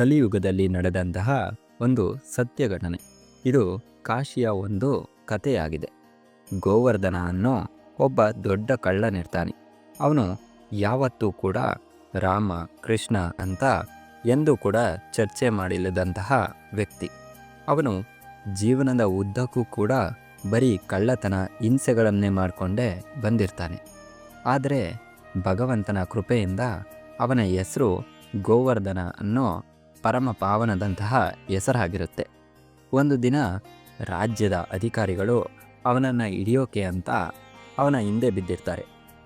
ಕಲಿಯುಗದಲ್ಲಿ ನಡೆದಂತಹ ಒಂದು ಸತ್ಯ ಘಟನೆ ಇದು ಕಾಶಿಯ ಒಂದು ಕಥೆಯಾಗಿದೆ. ಗೋವರ್ಧನ ಅನ್ನೋ ಒಬ್ಬ ದೊಡ್ಡ ಕಳ್ಳನಿರ್ತಾನೆ. ಅವನು ಯಾವತ್ತೂ ಕೂಡ ರಾಮ, ಕೃಷ್ಣ ಅಂತ ಎಂದೂ ಕೂಡ ಚರ್ಚೆ ಮಾಡಿಲ್ಲದಂತಹ ವ್ಯಕ್ತಿ. ಅವನು ಜೀವನದ ಉದ್ದಕ್ಕೂ ಕೂಡ ಬರೀ ಕಳ್ಳತನ, ಹಿಂಸೆಗಳನ್ನೇ ಮಾಡಿಕೊಂಡೇ ಬಂದಿರ್ತಾನೆ. ಆದರೆ ಭಗವಂತನ ಕೃಪೆಯಿಂದ ಅವನ ಹೆಸರು ಗೋವರ್ಧನ ಅನ್ನೋ ಪರಮ ಪಾವನದಂತಹ ಹೆಸರಾಗಿರುತ್ತೆ. ಒಂದು ದಿನ ರಾಜ್ಯದ ಅಧಿಕಾರಿಗಳು ಅವನನ್ನು ಹಿಡಿಯೋಕೆ ಅಂತ ಅವನ ಹಿಂದೆ ಬಿದ್ದಿರ್ತಾರೆ.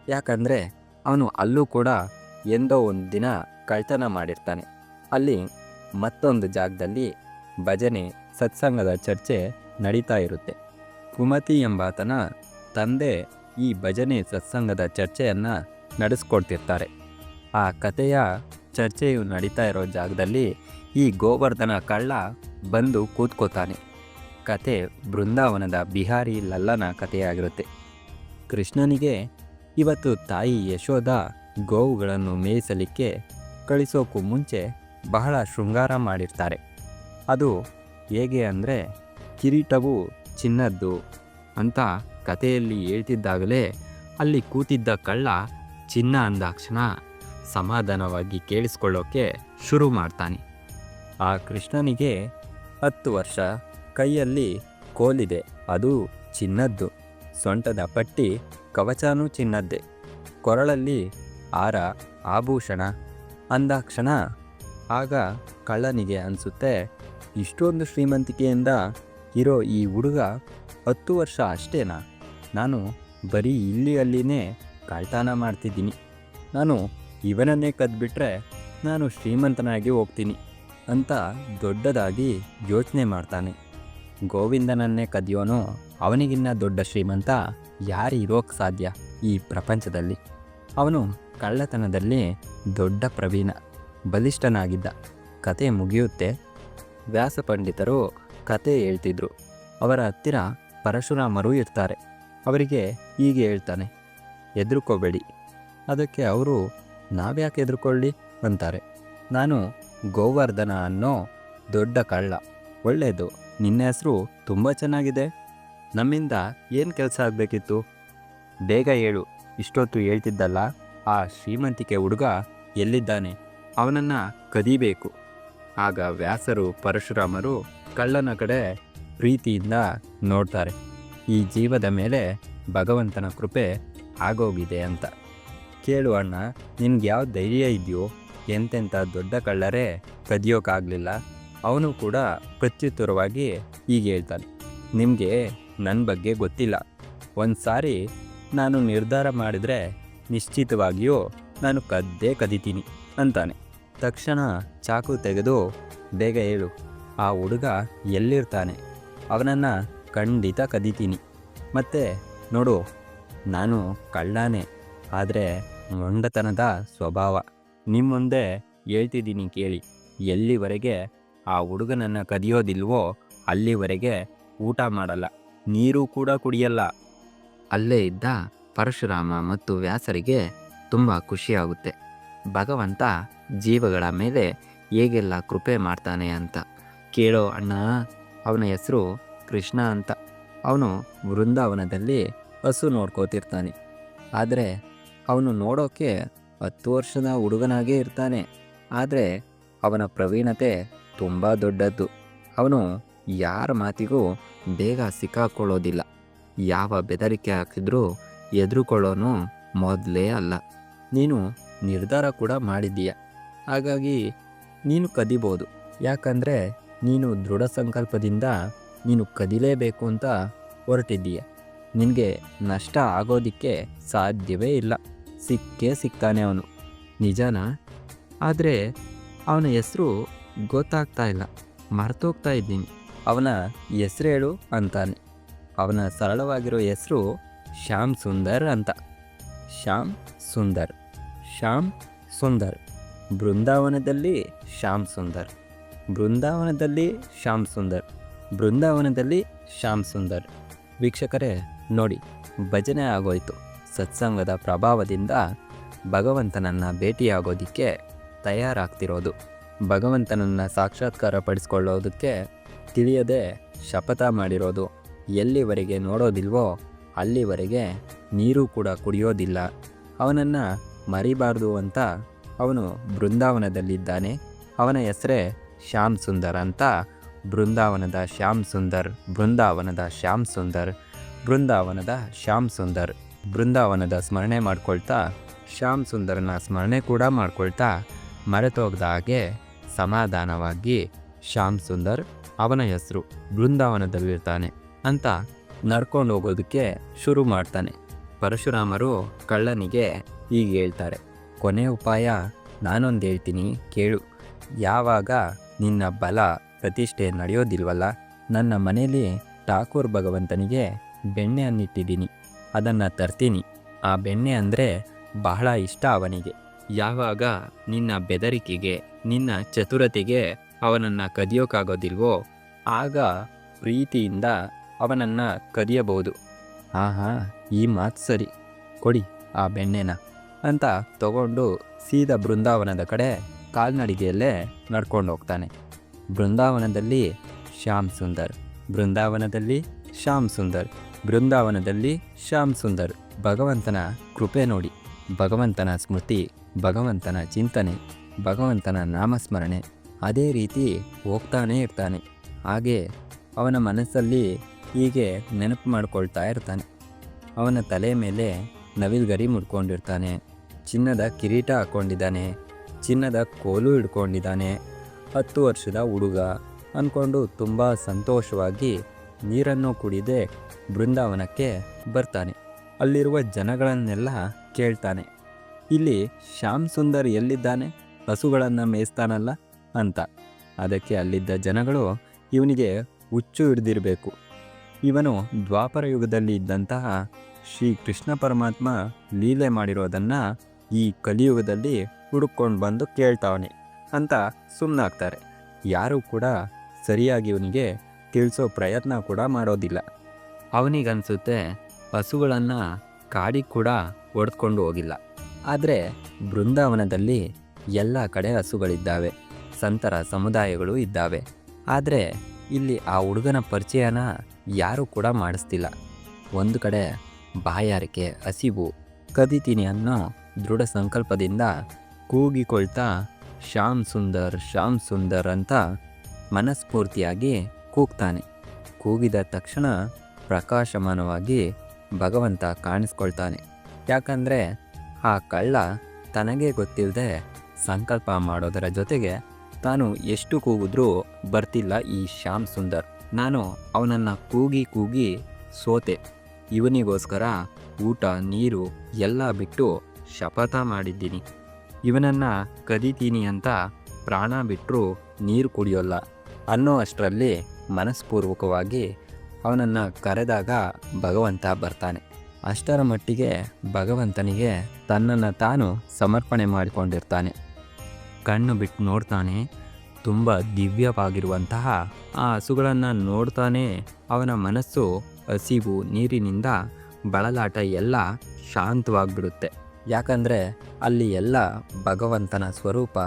ಯಾಕಂದರೆ ಅವನು ಅಲ್ಲೂ ಕೂಡ ಎಂದೋ ಒಂದು ದಿನ ಕಳ್ತನ ಮಾಡಿರ್ತಾನೆ. ಅಲ್ಲಿ ಮತ್ತೊಂದು ಜಾಗದಲ್ಲಿ ಭಜನೆ, ಸತ್ಸಂಗದ ಚರ್ಚೆ ನಡೀತಾ ಇರುತ್ತೆ. ಕುಮತಿ ಎಂಬಾತನ ತಂದೆ ಈ ಭಜನೆ, ಸತ್ಸಂಗದ ಚರ್ಚೆಯನ್ನು ನಡೆಸ್ಕೊಡ್ತಿರ್ತಾರೆ. ಆ ಕಥೆಯ ಚರ್ಚೆಯು ನಡೀತಾ ಇರೋ ಜಾಗದಲ್ಲಿ ಈ ಗೋವರ್ಧನ ಕಳ್ಳ ಬಂದು ಕೂತ್ಕೋತಾನೆ. ಕತೆ ಬೃಂದಾವನದ ಬಿಹಾರಿ ಲಲ್ಲನ ಕಥೆಯಾಗಿರುತ್ತೆ. ಕೃಷ್ಣನಿಗೆ, ಇವತ್ತು ತಾಯಿ ಯಶೋಧ ಗೋವುಗಳನ್ನು ಮೇಯಿಸಲಿಕ್ಕೆ ಕಳಿಸೋಕ್ಕೂ ಮುಂಚೆ ಬಹಳ ಶೃಂಗಾರ ಮಾಡಿರ್ತಾರೆ. ಅದು ಹೇಗೆ ಅಂದರೆ ಕಿರೀಟವು ಚಿನ್ನದ್ದು ಅಂತ ಕಥೆಯಲ್ಲಿ ಹೇಳ್ತಿದ್ದಾಗಲೇ ಅಲ್ಲಿ ಕೂತಿದ್ದ ಕಳ್ಳ, ಚಿನ್ನ ಅಂದಾಕ್ಷಣ ಸಮಾಧಾನವಾಗಿ ಕೇಳಿಸ್ಕೊಳ್ಳೋಕೆ ಶುರು ಮಾಡ್ತಾನೆ. ಆ ಕೃಷ್ಣನಿಗೆ ಹತ್ತು ವರ್ಷ, ಕೈಯಲ್ಲಿ ಕೋಲಿದೆ, ಅದು ಚಿನ್ನದ್ದು. ಸೊಂಟದ ಪಟ್ಟಿ ಕವಚನೂ ಚಿನ್ನದ್ದೆ. ಕೊರಳಲ್ಲಿ ಆರ, ಆಭೂಷಣ. ಅಂದಾಕ್ಷಣ, ಆಗ ಕಳ್ಳನಿಗೆ ಅನಿಸುತ್ತೆ, ಇಷ್ಟೊಂದು ಶ್ರೀಮಂತಿಕೆಯಿಂದ ಇರೋ ಈ ಹುಡುಗ ಹತ್ತು ವರ್ಷ ಅಷ್ಟೇನಾ? ನಾನು ಬರೀ ಇಲ್ಲಿ ಅಲ್ಲಿನೇ ಕಳ್ತನ ಮಾಡ್ತಿದ್ದೀನಿ. ನಾನು ಇವನನ್ನೇ ಕದ್ಬಿಟ್ರೆ ನಾನು ಶ್ರೀಮಂತನಾಗಿ ಹೋಗ್ತೀನಿ ಅಂತ ದೊಡ್ಡದಾಗಿ ಯೋಚನೆ ಮಾಡ್ತಾನೆ. ಗೋವಿಂದನನ್ನೇ ಕದಿಯೋನು ಅವನಿಗಿನ್ನ ದೊಡ್ಡ ಶ್ರೀಮಂತ ಯಾರು ಇರೋಕೆ ಸಾಧ್ಯ ಈ ಪ್ರಪಂಚದಲ್ಲಿ. ಅವನು ಕಳ್ಳತನದಲ್ಲಿ ದೊಡ್ಡ ಪ್ರವೀಣ, ಬಲಿಷ್ಠನಾಗಿದ್ದ. ಕತೆ ಮುಗಿಯುತ್ತೆ. ವ್ಯಾಸ ಪಂಡಿತರು ಕತೆ ಹೇಳ್ತಿದ್ರು. ಅವರ ಹತ್ತಿರ ಪರಶುರಾಮರು ಇರ್ತಾರೆ. ಅವರಿಗೆ ಹೀಗೆ ಹೇಳ್ತಾನೆ ಹೆದರ್ಕೋಬೇಡಿ ಅದಕ್ಕೆ ಅವರು ನಾವ್ಯಾಕೆ ಎದುರುಕೊಳ್ಳಿ? ಅಂತಾರೆ. ನಾನು ಗೋವರ್ಧನ ಅನ್ನೋ ದೊಡ್ಡ ಕಳ್ಳ. ಒಳ್ಳೆಯದು ನಿನ್ನ ಹೆಸರು ತುಂಬ ಚೆನ್ನಾಗಿದೆ. ನಮ್ಮಿಂದ ಏನು ಕೆಲಸ ಆಗಬೇಕಿತ್ತು? ಬೇಗ ಹೇಳು. ಇಷ್ಟೊತ್ತು ಹೇಳ್ತಿದ್ದಲ್ಲ. ಆ ಶ್ರೀಮಂತಿಕೆ ಹುಡುಗ ಎಲ್ಲಿದ್ದಾನೆ? ಅವನನ್ನು ಕದಿಬೇಕು. ಆಗ ವ್ಯಾಸರು, ಪರಶುರಾಮರು ಕಳ್ಳನ ಕಡೆ ಪ್ರೀತಿಯಿಂದ ನೋಡ್ತಾರೆ. ಈ ಜೀವದ ಮೇಲೆ ಭಗವಂತನ ಕೃಪೆ ಆಗೋಗಿದೆ ಅಂತ. ಕೇಳು ಅಣ್ಣ, ನಿನ್ಗೆ ಯಾವ ಧೈರ್ಯ ಇದೆಯೋ ಎಂತೆಂಥ ದೊಡ್ಡ ಕಳ್ಳರೇ ಕದಿಯೋಕ್ಕಾಗಲಿಲ್ಲ ಅವನು ಕೂಡ ಪ್ರತ್ಯುತ್ತರವಾಗಿ ಹೀಗೆ ಹೇಳ್ತಾನೆ, ನಿಮಗೆ ನನ್ನ ಬಗ್ಗೆ ಗೊತ್ತಿಲ್ಲ. ಒಂದು ಸಾರಿ ನಾನು ನಿರ್ಧಾರ ಮಾಡಿದರೆ ನಿಶ್ಚಿತವಾಗಿಯೂ ನಾನು ಕದ್ದೇ ಕದಿತೀನಿ, ಅಂತಾನೆ. ತಕ್ಷಣ ಚಾಕು ತೆಗೆದು ಬೇಗ ಹೇಳು, ಆ ಹುಡುಗ ಎಲ್ಲಿರ್ತಾನೆ? ಅವನನ್ನು ಖಂಡಿತ ಕದಿತೀನಿ. ಮತ್ತು ನೋಡು, ನಾನು ಕಳ್ಳಾನೆ, ಆದರೆ ಮೊಂಡತನದ ಸ್ವಭಾವ. ನಿಮ್ಮ ಮುಂದೆ ಹೇಳ್ತಿದ್ದೀನಿ ಕೇಳಿ, ಎಲ್ಲಿವರೆಗೆ ಆ ಹುಡುಗನನ್ನು ಕದಿಯೋದಿಲ್ವೋ ಅಲ್ಲಿವರೆಗೆ ಊಟ ಮಾಡಲ್ಲ, ನೀರು ಕೂಡ ಕುಡಿಯಲ್ಲ. ಅಲ್ಲೇ ಇದ್ದ ಪರಶುರಾಮ ಮತ್ತು ವ್ಯಾಸರಿಗೆ ತುಂಬ ಖುಷಿಯಾಗುತ್ತೆ. ಭಗವಂತ ಜೀವಗಳ ಮೇಲೆ ಹೇಗೆಲ್ಲ ಕೃಪೆ ಮಾಡ್ತಾನೆ ಅಂತ ಕೇಳೋ ಅಣ್ಣ, ಅವನ ಹೆಸರು ಕೃಷ್ಣ ಅಂತ. ಅವನು ವೃಂದಾವನದಲ್ಲಿ ಹಸು ನೋಡ್ಕೋತಿರ್ತಾನೆ. ಆದರೆ ಅವನು ನೋಡೋಕೆ ಹತ್ತು ವರ್ಷದ ಹುಡುಗನಾಗೇ ಇರ್ತಾನೆ. ಆದರೆ ಅವನ ಪ್ರವೀಣತೆ ತುಂಬ ದೊಡ್ಡದ್ದು. ಅವನು ಯಾರ ಮಾತಿಗೂ ಬೇಗ ಸಿಕ್ಕಾಕೊಳ್ಳೋದಿಲ್ಲ. ಯಾವ ಬೆದರಿಕೆ ಹಾಕಿದ್ರೂ ಎದುರುಕೊಳ್ಳೋನು ಮೊದಲೇ ಅಲ್ಲ. ನೀನು ನಿರ್ಧಾರ ಕೂಡ ಮಾಡಿದ್ದೀಯ. ಹಾಗಾಗಿ ನೀನು ಕದಿಬೋದು. ಯಾಕಂದರೆ ನೀನು ದೃಢ ಸಂಕಲ್ಪದಿಂದ ನೀನು ಕದಿಲೇಬೇಕು ಅಂತ ಹೊರಟಿದ್ದೀಯ. ನಿನಗೆ ನಷ್ಟ ಆಗೋದಕ್ಕೆ ಸಾಧ್ಯವೇ ಇಲ್ಲ. ಸಿಕ್ಕೇ ಸಿಗ್ತಾನೆ ಅವನು. ನಿಜಾನ? ಆದರೆ ಅವನ ಹೆಸರು ಗೊತ್ತಾಗ್ತಾ ಇಲ್ಲ. ಮರ್ತೋಗ್ತಾ ಇದ್ದೀನಿ. ಅವನ ಹೆಸರು ಹೇಳು ಅಂತಾನೆ. ಅವನ ಸರಳವಾಗಿರೋ ಹೆಸರು ಶ್ಯಾಮ್ ಸುಂದರ್ ಅಂತ. ಶ್ಯಾಮ್ ಸುಂದರ್. ಶ್ಯಾಮ್ ಸುಂದರ್. ಬೃಂದಾವನದಲ್ಲಿ ಶ್ಯಾಮ್ ಸುಂದರ್. ಬೃಂದಾವನದಲ್ಲಿ ಶ್ಯಾಮ್ ಸುಂದರ್. ಬೃಂದಾವನದಲ್ಲಿ ಶ್ಯಾಮ್ ಸುಂದರ್. ವೀಕ್ಷಕರೇ, ನೋಡಿ, ಭಜನೆ ಆಗೋಯ್ತು. ಸತ್ಸಂಗದ ಪ್ರಭಾವದಿಂದ ಭಗವಂತನನ್ನು ಭೇಟಿಯಾಗೋದಕ್ಕೆ ತಯಾರಾಗ್ತಿರೋದು. ಭಗವಂತನನ್ನು ಸಾಕ್ಷಾತ್ಕಾರ ಪಡಿಸ್ಕೊಳ್ಳೋದಕ್ಕೆ ತಿಳಿಯದೆ ಶಪಥ ಮಾಡಿರೋದು. ಎಲ್ಲಿವರೆಗೆ ನೋಡೋದಿಲ್ವೋ ಅಲ್ಲಿವರೆಗೆ ನೀರು ಕೂಡ ಕುಡಿಯೋದಿಲ್ಲ. ಅವನನ್ನು ಮರಿಬಾರ್ದು ಅಂತ ಅವನು ಬೃಂದಾವನದಲ್ಲಿದ್ದಾನೆ. ಅವನ ಹೆಸರೇ ಶ್ಯಾಮ್ ಸುಂದರ್ ಅಂತ ಬೃಂದಾವನದ ಶ್ಯಾಮ್ ಸುಂದರ್, ಬೃಂದಾವನದ ಶ್ಯಾಮ್ ಸುಂದರ್, ಬೃಂದಾವನದ ಶ್ಯಾಮ್ ಸುಂದರ್. ಬೃಂದಾವನದ ಸ್ಮರಣೆ ಮಾಡ್ಕೊಳ್ತಾ, ಶ್ಯಾಮ್ ಸುಂದರನ ಸ್ಮರಣೆ ಕೂಡ ಮಾಡ್ಕೊಳ್ತಾ ಮರೆತೋಗ್ದ ಹಾಗೆ ಸಮಾಧಾನವಾಗಿ ಶ್ಯಾಮ್ ಸುಂದರ್ ಅವನ ಹೆಸರು ಬೃಂದಾವನದಲ್ಲಿರ್ತಾನೆ ಅಂತ ನಡ್ಕೊಂಡು ಹೋಗೋದಕ್ಕೆ ಶುರು ಮಾಡ್ತಾನೆ. ಪರಶುರಾಮರು ಕಳ್ಳನಿಗೆ ಹೀಗೆ ಹೇಳ್ತಾರೆ, ಕೊನೆ ಉಪಾಯ ನಾನೊಂದು ಹೇಳ್ತೀನಿ, ಕೇಳು. ಯಾವಾಗ ನಿನ್ನ ಬಲ ಪ್ರತಿಷ್ಠೆ ನಡೆಯೋದಿಲ್ವಲ್ಲ, ನನ್ನ ಮನೇಲಿ ಠಾಕೂರ್ ಭಗವಂತನಿಗೆ ಬೆಣ್ಣೆ ಅನ್ನಿಟ್ಟಿದ್ದೀನಿ ಅದನ್ನು ತರ್ತೀನಿ. ಆ ಬೆಣ್ಣೆ ಅಂದರೆ ಬಹಳ ಇಷ್ಟ ಅವನಿಗೆ. ಯಾವಾಗ ನಿನ್ನ ಬೆದರಿಕೆಗೆ, ನಿನ್ನ ಚತುರತೆಗೆ ಅವನನ್ನು ಕದಿಯೋಕ್ಕಾಗೋದಿಲ್ವೋ ಆಗ ಪ್ರೀತಿಯಿಂದ ಅವನನ್ನು ಕದಿಯಬಹುದು. ಆಹಾ, ಈ ಮಾತು ಸರಿ. ಕೊಡಿ ಆ ಬೆಣ್ಣೆನ ಅಂತ ತಗೊಂಡು ಸೀದಾ ಬೃಂದಾವನದ ಕಡೆ ಕಾಲ್ನಡಿಗೆಯಲ್ಲೇ ನಡ್ಕೊಂಡು ಹೋಗ್ತಾನೆ. ಬೃಂದಾವನದಲ್ಲಿ ಶ್ಯಾಮ್ ಸುಂದರ್, ಬೃಂದಾವನದಲ್ಲಿ ಶ್ಯಾಮ್ ಸುಂದರ್. ಬೃಂದಾವನದಲ್ಲಿ ಶ್ಯಾಮ್ ಸುಂದರ್, ಭಗವಂತನ ಕೃಪೆ ನೋಡಿ. ಭಗವಂತನ ಸ್ಮೃತಿ, ಭಗವಂತನ ಚಿಂತನೆ, ಭಗವಂತನ ನಾಮಸ್ಮರಣೆ, ಅದೇ ರೀತಿ ಹೋಗ್ತಾನೇ ಇರ್ತಾನೆ. ಹಾಗೆ ಅವನ ಮನಸ್ಸಲ್ಲಿ ಹೀಗೆ ನೆನಪು ಮಾಡ್ಕೊಳ್ತಾ ಇರ್ತಾನೆ. ಅವನ ತಲೆ ಮೇಲೆ ನವಿಲ್ಗರಿ ಮುಡ್ಕೊಂಡಿರ್ತಾನೆ. ಚಿನ್ನದ ಕಿರೀಟ ಹಾಕ್ಕೊಂಡಿದ್ದಾನೆ ಚಿನ್ನದ ಕೋಲು ಹಿಡ್ಕೊಂಡಿದ್ದಾನೆ. ಹತ್ತು ವರ್ಷದ ಹುಡುಗ ಅಂದ್ಕೊಂಡು ತುಂಬ ಸಂತೋಷವಾಗಿ ನೀರನ್ನು ಕುಡಿದೇ ಬೃಂದಾವನಕ್ಕೆ ಬರ್ತಾನೆ. ಅಲ್ಲಿರುವ ಜನಗಳನ್ನೆಲ್ಲ ಕೇಳ್ತಾನೆ. ಇಲ್ಲಿ ಶ್ಯಾಮ್ ಸುಂದರ್ ಎಲ್ಲಿದ್ದಾನೆ? ಹಸುಗಳನ್ನು ಮೇಯಿಸ್ತಾನಲ್ಲ ಅಂತ. ಅದಕ್ಕೆ ಅಲ್ಲಿದ್ದ ಜನಗಳು ಇವನಿಗೆ ಹುಚ್ಚು ಹಿಡಿದಿರಬೇಕು. ಇವನು ದ್ವಾಪರ ಯುಗದಲ್ಲಿ ಇದ್ದಂತಹ ಶ್ರೀ ಕೃಷ್ಣ ಪರಮಾತ್ಮ ಲೀಲೆ ಮಾಡಿರೋದನ್ನು ಈ ಕಲಿಯುಗದಲ್ಲಿ ಹುಡುಕೊಂಡು ಬಂದು ಕೇಳ್ತಾವನೆ ಅಂತ ಸುಮ್ಮನಾಗ್ತಾರೆ ಯಾರೂ ಕೂಡ ಸರಿಯಾಗಿ ಇವನಿಗೆ ತಿಳಿಸೋ ಪ್ರಯತ್ನ ಕೂಡ ಮಾಡೋದಿಲ್ಲ. ಅವನಿಗನ್ಸುತ್ತೆ ಹಸುಗಳನ್ನು ಕಾಡಿಗೆ ಕೂಡ ಹೊಡೆದ್ಕೊಂಡು ಹೋಗಿಲ್ಲ. ಆದರೆ ಬೃಂದಾವನದಲ್ಲಿ ಎಲ್ಲ ಕಡೆ ಹಸುಗಳಿದ್ದಾವೆ. ಸಂತರ ಸಮುದಾಯಗಳು ಇದ್ದಾವೆ. ಆದರೆ ಇಲ್ಲಿ ಆ ಹುಡುಗನ ಪರಿಚಯನ ಯಾರೂ ಕೂಡ ಮಾಡಿಸ್ತಿಲ್ಲ. ಒಂದು ಕಡೆ ಬಾಯಾರಿಕೆ, ಹಸಿವು ಕದಿತೀನಿ ಅನ್ನೋ ದೃಢ ಸಂಕಲ್ಪದಿಂದ ಕೂಗಿಕೊಳ್ತಾ, ಶ್ಯಾಮ್ ಸುಂದರ್ ಶ್ಯಾಮ್ ಸುಂದರ್ ಅಂತ ಮನಸ್ಫೂರ್ತಿಯಾಗಿ ಕೂಗ್ತಾನೆ. ಕೂಗಿದ ತಕ್ಷಣ ಪ್ರಕಾಶಮಾನವಾಗಿ ಭಗವಂತ ಕಾಣಿಸ್ಕೊಳ್ತಾನೆ. ಯಾಕಂದರೆ ಆ ಕಳ್ಳ ತನಗೇ ಗೊತ್ತಿಲ್ಲದೆ ಸಂಕಲ್ಪ ಮಾಡೋದರ ಜೊತೆಗೆ ತಾನು ಎಷ್ಟು ಕೂಗಿದ್ರೂ ಬರ್ತಿಲ್ಲ ಈ ಶ್ಯಾಮ್ ಸುಂದರ್. ನಾನು ಅವನನ್ನು ಕೂಗಿ ಕೂಗಿ ಸೋತೆ. ಇವನಿಗೋಸ್ಕರ ಊಟ, ನೀರು ಎಲ್ಲ ಬಿಟ್ಟು ಶಪಥ ಮಾಡಿದ್ದೀನಿ. ಇವನನ್ನು ಕದೀತೀನಿ ಅಂತ ಪ್ರಾಣ ಬಿಟ್ಟರೂ ನೀರು ಕುಡಿಯೋಲ್ಲ ಅನ್ನೋ ಅಷ್ಟರಲ್ಲಿ ಮನಸ್ಪೂರ್ವಕವಾಗಿ ಅವನನ್ನು ಕರೆದಾಗ ಭಗವಂತ ಬರ್ತಾನೆ. ಅಷ್ಟರ ಮಟ್ಟಿಗೆ ಭಗವಂತನಿಗೆ ತನ್ನನ್ನು ತಾನು ಸಮರ್ಪಣೆ ಮಾಡಿಕೊಂಡಿರ್ತಾನೆ. ಕಣ್ಣು ಬಿಟ್ಟು ನೋಡ್ತಾನೆ, ತುಂಬ ದಿವ್ಯವಾಗಿರುವಂತಹ ಆ ಹಸುಗಳನ್ನು ನೋಡ್ತಾನೆ, ಅವನ ಮನಸ್ಸು ಹಸಿವು ನೀರಿನಿಂದ ಬಳಲಾಟ ಎಲ್ಲ ಶಾಂತವಾಗಿಬಿಡುತ್ತೆ. ಯಾಕಂದರೆ ಅಲ್ಲಿ ಎಲ್ಲ ಭಗವಂತನ ಸ್ವರೂಪ,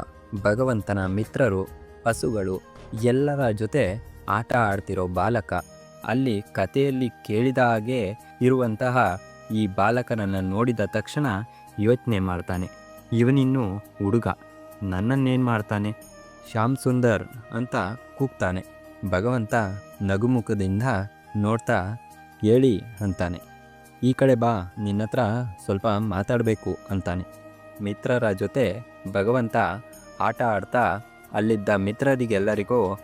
ಭಗವಂತನ ಮಿತ್ರರು, ಹಸುಗಳು ಎಲ್ಲರ ಜೊತೆ ಆಟ ಆಡ್ತಿರೋ ಬಾಲಕ ಅಲ್ಲಿ ಕಥೆಯಲ್ಲಿ ಕೇಳಿದ ಹಾಗೆ ಇರುವಂತಹ ಈ ಬಾಲಕನನ್ನು ನೋಡಿದ ತಕ್ಷಣ ಯೋಚನೆ ಮಾಡ್ತಾನೆ. ಇವನಿನ್ನು ಹುಡುಗ, ನನ್ನನ್ನೇನು ಮಾಡ್ತಾನೆ? ಶ್ಯಾಮ್ ಸುಂದರ್ ಅಂತ ಕೂಗ್ತಾನೆ. ಭಗವಂತ ನಗುಮುಖದಿಂದ ನೋಡ್ತಾ ಹೇಳಿ ಅಂತಾನೆ. ಈ ಕಡೆ ಬಾ, ನಿನ್ನ ಹತ್ರ ಸ್ವಲ್ಪ ಮಾತಾಡಬೇಕು ಅಂತಾನೆ. ಮಿತ್ರರ ಜೊತೆ ಭಗವಂತ ಆಟ ಆಡ್ತಾ ಅಲ್ಲಿದ್ದ ಮಿತ್ರರಿಗೆಲ್ಲರಿಗೂ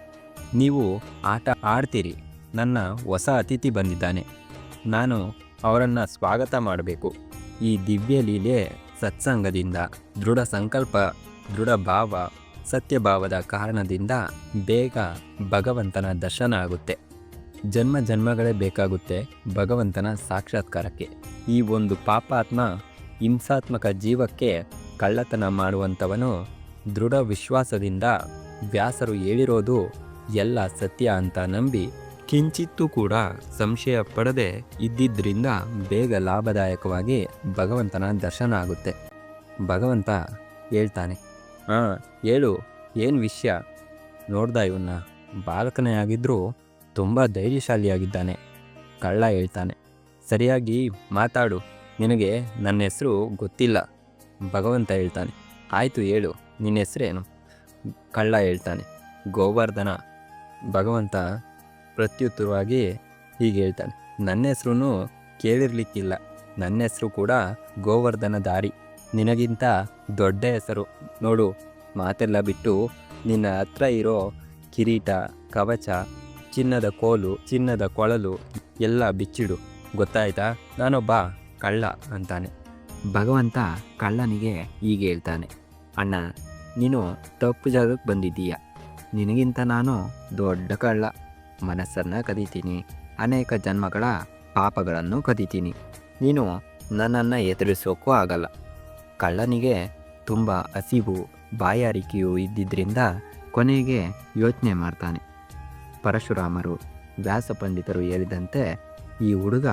ನೀವು ಆಟ ಆಡ್ತೀರಿ. ನನ್ನ ಹೊಸ ಅತಿಥಿ ಬಂದಿದ್ದಾನೆ. ನಾನು ಅವರನ್ನು ಸ್ವಾಗತ ಮಾಡಬೇಕು. ಈ ದಿವ್ಯ ಲೀಲೆ ಸತ್ಸಂಗದಿಂದ, ದೃಢ ಸಂಕಲ್ಪ, ದೃಢ ಭಾವ, ಸತ್ಯಭಾವದ ಕಾರಣದಿಂದ ಬೇಗ ಭಗವಂತನ ದರ್ಶನ ಆಗುತ್ತೆ. ಜನ್ಮ ಜನ್ಮಗಳೇ ಬೇಕಾಗುತ್ತೆ ಭಗವಂತನ ಸಾಕ್ಷಾತ್ಕಾರಕ್ಕೆ. ಈ ಒಂದು ಪಾಪಾತ್ಮ ಹಿಂಸಾತ್ಮಕ ಜೀವಕ್ಕೆ ಕಳ್ಳತನ ಮಾಡುವಂಥವನು ದೃಢ ವಿಶ್ವಾಸದಿಂದ ವ್ಯಾಸರು ಹೇಳಿರೋದು ಎಲ್ಲ ಸತ್ಯ ಅಂತ ನಂಬಿ ಕಿಂಚಿತ್ತೂ ಕೂಡ ಸಂಶಯ ಪಡದೆ ಇದ್ದಿದ್ದರಿಂದ ಬೇಗ ಲಾಭದಾಯಕವಾಗಿ ಭಗವಂತನ ದರ್ಶನ ಆಗುತ್ತೆ. ಭಗವಂತ ಹೇಳ್ತಾನೆ ಹಾಂ. ಹೇಳು ಏನು ವಿಷಯ? ನೋಡ್ದ ಇವನ್ನ ಬಾಲಕನೇ ಆಗಿದ್ದರೂ ತುಂಬ ಧೈರ್ಯಶಾಲಿಯಾಗಿದ್ದಾನೆ. ಕಳ್ಳ ಹೇಳ್ತಾನೆ ಸರಿಯಾಗಿ ಮಾತಾಡು ನಿನಗೆ ನನ್ನ ಹೆಸರು ಗೊತ್ತಿಲ್ಲ. ಭಗವಂತ ಹೇಳ್ತಾನೆ ಆಯಿತು ಹೇಳು ನಿನ್ನ ಹೆಸರೇನು? ಕಳ್ಳ ಹೇಳ್ತಾನೆ ಗೋವರ್ಧನ. ಭಗವಂತ ಪ್ರತ್ಯುತ್ತರವಾಗಿ ಹೀಗೆ ಹೇಳ್ತಾನೆ. ನನ್ನ ಹೆಸರು ಕೇಳಿರ್ಲಿಕ್ಕಿಲ್ಲ. ನನ್ನ ಹೆಸರು ಕೂಡ ಗೋವರ್ಧನ ದಾರಿ. ನಿನಗಿಂತ ದೊಡ್ಡ ಹೆಸರು. ನೋಡು, ಮಾತೆಲ್ಲ ಬಿಟ್ಟು ನಿನ್ನ ಹತ್ರ ಇರೋ ಕಿರೀಟ, ಕವಚ, ಚಿನ್ನದ ಕೋಲು, ಚಿನ್ನದ ಕೊಳಲು ಎಲ್ಲ ಬಿಚ್ಚಿಡು. ಗೊತ್ತಾಯ್ತಾ? ನಾನೊಬ್ಬ ಕಳ್ಳ ಅಂತಾನೆ. ಭಗವಂತ ಕಳ್ಳನಿಗೆ ಹೀಗೆ ಹೇಳ್ತಾನೆ. ಅಣ್ಣ, ನೀನು ತಪ್ಪು ಜಾಗಕ್ಕೆ ಬಂದಿದ್ದೀಯ. ನಿನಗಿಂತ ನಾನು ದೊಡ್ಡ ಕಳ್ಳ. ಮನಸ್ಸನ್ನು ಕದೀತೀನಿ. ಅನೇಕ ಜನ್ಮಗಳ ಪಾಪಗಳನ್ನು ಕದೀತೀನಿ. ನೀನು ನನ್ನನ್ನು ಎದುರಿಸೋಕ್ಕೂ ಆಗಲ್ಲ. ಕಳ್ಳನಿಗೆ ತುಂಬ ಹಸಿವು, ಬಾಯಾರಿಕೆಯೂ ಇದ್ದಿದ್ದರಿಂದ ಕೊನೆಗೆ ಯೋಚನೆ ಮಾಡ್ತಾನೆ. ಪರಶುರಾಮರು, ವ್ಯಾಸ ಪಂಡಿತರು ಹೇಳಿದಂತೆ ಈ ಹುಡುಗ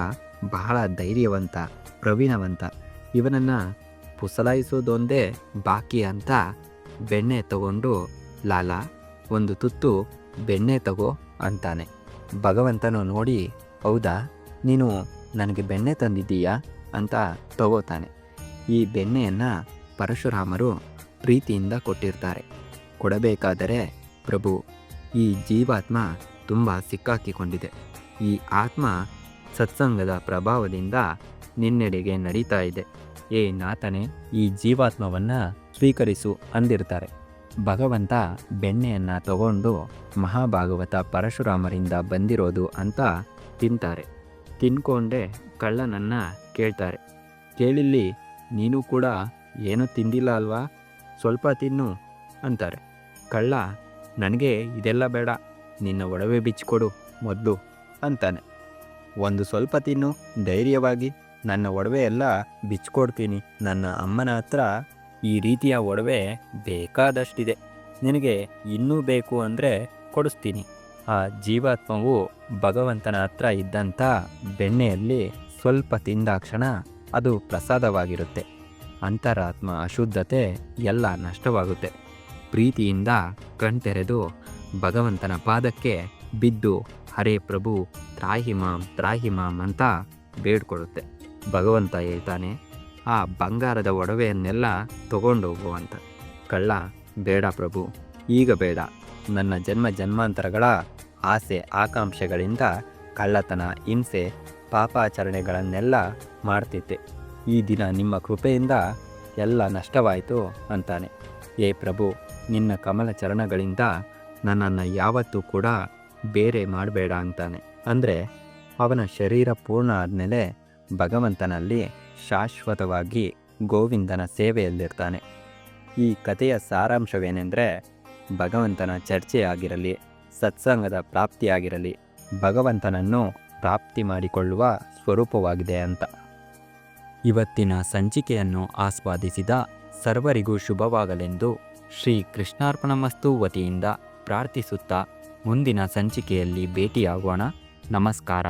ಬಹಳ ಧೈರ್ಯವಂತ, ಪ್ರವೀಣವಂತ. ಇವನನ್ನು ಪುಸಲಾಯಿಸೋದೊಂದೇ ಬಾಕಿ ಅಂತ ಬೆಣ್ಣೆ ತಗೊಂಡು, ಲಾಲ ಒಂದು ತುತ್ತು ಬೆಣ್ಣೆ ತಗೋ ಅಂತಾನೆ. ಭಗವಂತನು ನೋಡಿ, ಹೌದಾ? ನೀನು ನನಗೆ ಬೆಣ್ಣೆ ತಂದಿದ್ದೀಯಾ ಅಂತ ತಗೋತಾನೆ. ಈ ಬೆಣ್ಣೆಯನ್ನು ಪರಶುರಾಮರು ಪ್ರೀತಿಯಿಂದ ಕೊಟ್ಟಿರ್ತಾರೆ. ಕೊಡಬೇಕಾದರೆ ಪ್ರಭು, ಈ ಜೀವಾತ್ಮ ತುಂಬ ಸಿಕ್ಕಾಕಿಕೊಂಡಿದೆ. ಈ ಆತ್ಮ ಸತ್ಸಂಗದ ಪ್ರಭಾವದಿಂದ ನಿನ್ನೆಡೆಗೆ ನಡೀತಾ ಇದೆ. ಏ ನಾತನೇ ಈ ಜೀವಾತ್ಮವನ್ನು ಸ್ವೀಕರಿಸು ಅಂದಿರ್ತಾರೆ. ಭಗವಂತ ಬೆಣ್ಣೆಯನ್ನು ತಗೊಂಡು ಮಹಾಭಾಗವತ ಪರಶುರಾಮರಿಂದ ಬಂದಿರೋದು ಅಂತ ತಿಂತಾರೆ. ತಿನ್ಕೊಂಡೆ ಕಳ್ಳನನ್ನು ಕೇಳ್ತಾರೆ. ಕೇಳಿಲ್ಲಿ, ನೀನು ಕೂಡ ಏನೂ ತಿಂದಿಲ್ಲ ಅಲ್ವಾ? ಸ್ವಲ್ಪ ತಿನ್ನು ಅಂತಾರೆ. ಕಳ್ಳ, ನನಗೆ ಇದೆಲ್ಲ ಬೇಡ. ನಿನ್ನ ಒಡವೆ ಬಿಚ್ಚಿಕೊಡು ಮೊದಲು ಅಂತಾನೆ. ಒಂದು ಸ್ವಲ್ಪ ತಿನ್ನು, ಧೈರ್ಯವಾಗಿ. ನನ್ನ ಒಡವೆ ಎಲ್ಲ ಬಿಚ್ಕೊಡ್ತೀನಿ. ನನ್ನ ಅಮ್ಮನ ಹತ್ರ ಈ ರೀತಿಯ ಒಡವೆ ಬೇಕಾದಷ್ಟಿದೆ. ನಿನಗೆ ಇನ್ನೂ ಬೇಕು ಅಂದರೆ ಕೊಡಿಸ್ತೀನಿ. ಆ ಜೀವಾತ್ಮವು ಭಗವಂತನ ಹತ್ರ ಇದ್ದಂಥ ಬೆಣ್ಣೆಯಲ್ಲಿ ಸ್ವಲ್ಪ ತಿಂದಾಕ್ಷಣ ಅದು ಪ್ರಸಾದವಾಗಿರುತ್ತೆ. ಅಂತರಾತ್ಮ ಅಶುದ್ಧತೆ ಎಲ್ಲ ನಷ್ಟವಾಗುತ್ತೆ. ಪ್ರೀತಿಯಿಂದ ಕಣ್ತೆರೆದು ಭಗವಂತನ ಪಾದಕ್ಕೆ ಬಿದ್ದು ಹರೇ ಪ್ರಭು ತ್ರಾಹಿಮಾಮ್ ತ್ರಾಹಿಮಾಮ್ ಅಂತ ಬೇಡ್ಕೊಡುತ್ತೆ ಭಗವಂತ ಹೇಳ್ತಾನೆ ಆ ಬಂಗಾರದ ಒಡವೆಯನ್ನೆಲ್ಲ ತಗೊಂಡೋಗು ಅಂತ ಕಳ್ಳ, ಬೇಡ ಪ್ರಭು, ಈಗ ಬೇಡ. ನನ್ನ ಜನ್ಮ ಜನ್ಮಾಂತರಗಳ ಆಸೆ, ಆಕಾಂಕ್ಷೆಗಳಿಂದ ಕಳ್ಳತನ, ಹಿಂಸೆ, ಪಾಪಾಚರಣೆಗಳನ್ನೆಲ್ಲ ಮಾಡ್ತಿದ್ದೆ. ಈ ದಿನ ನಿಮ್ಮ ಕೃಪೆಯಿಂದ ಎಲ್ಲ ನಷ್ಟವಾಯಿತು ಅಂತಾನೆ. ಏ ಪ್ರಭು, ನಿನ್ನ ಕಮಲ ಚರಣಗಳಿಂದ ನನ್ನನ್ನು ಯಾವತ್ತೂ ಕೂಡ ಬೇರೆ ಮಾಡಬೇಡ ಅಂತಾನೆ. ಅಂದರೆ ಅವನ ಶರೀರ ಪೂರ್ಣ ಆದಮೇಲೆ ಭಗವಂತನಲ್ಲಿ ಶಾಶ್ವತವಾಗಿ ಗೋವಿಂದನ ಸೇವೆಯಲ್ಲಿರ್ತಾನೆ. ಈ ಕಥೆಯ ಸಾರಾಂಶವೇನೆಂದರೆ, ಭಗವಂತನ ಚರ್ಚೆಯಾಗಿರಲಿ, ಸತ್ಸಂಗದ ಪ್ರಾಪ್ತಿಯಾಗಿರಲಿ, ಭಗವಂತನನ್ನು ಪ್ರಾಪ್ತಿ ಮಾಡಿಕೊಳ್ಳುವ ಸ್ವರೂಪವಾಗಿದೆ ಅಂತ. ಇವತ್ತಿನ ಸಂಚಿಕೆಯನ್ನು ಆಸ್ವಾದಿಸಿದ ಸರ್ವರಿಗೂ ಶುಭವಾಗಲೆಂದು ಶ್ರೀ ಕೃಷ್ಣಾರ್ಪಣಮಸ್ತು ವತಿಯಿಂದ ಪ್ರಾರ್ಥಿಸುತ್ತಾ ಮುಂದಿನ ಸಂಚಿಕೆಯಲ್ಲಿ ಭೇಟಿಯಾಗೋಣ. ನಮಸ್ಕಾರ.